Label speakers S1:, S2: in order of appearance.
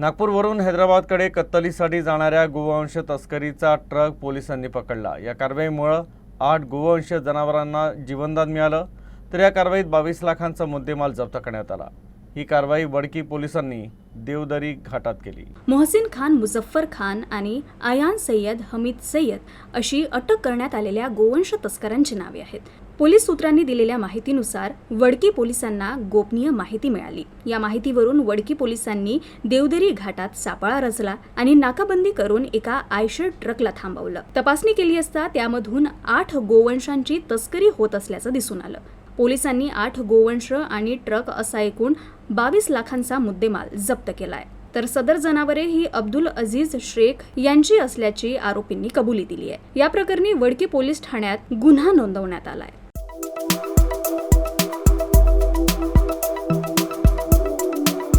S1: नागपूरवरून हैदराबादकडे कत्तलीसाठी जाणाऱ्या गोवंश तस्करीचा ट्रक पोलिसांनी पकडला. या कारवाईमुळं आठ गोवंश जनावरांना जीवनदान मिळालं तर या कारवाईत बावीस लाखांचा मुद्देमाल जप्त करण्यात आला. ही कारवाई वडकी पोलिसांनी देवदरी घाटात केली.
S2: मोहसिन खान मुझफ्फर खान आणि आयान सय्यद हमीद सय्यद अशी अटक करण्यात आलेल्या गोवंश तस्करांची नावे आहेत. पोलीस सूत्रांनी दिलेल्या माहितीनुसार वडकी पोलिसांना गोपनीय माहिती मिळाली. या माहितीवरून वडकी पोलिसांनी देवदरी घाटात सापळा रचला आणि नाकाबंदी करून एका आयशर ट्रकला थांबवलं. तपासणी केली असता त्यामधून आठ गोवंशांची तस्करी होत असल्याचं दिसून आलं. पोलिसांनी आठ गोवंश आणि ट्रक असा एकूण बावीस लाखांचा मुद्देमाल जप्त केलाय. तर सदर जनावरे ही अब्दुल अजीज शेख यांची असल्याची आरोपींनी कबुली दिली आहे या प्रकरणी वडकी पोलीस ठाण्यात गुन्हा नोंदवण्यात आलाय.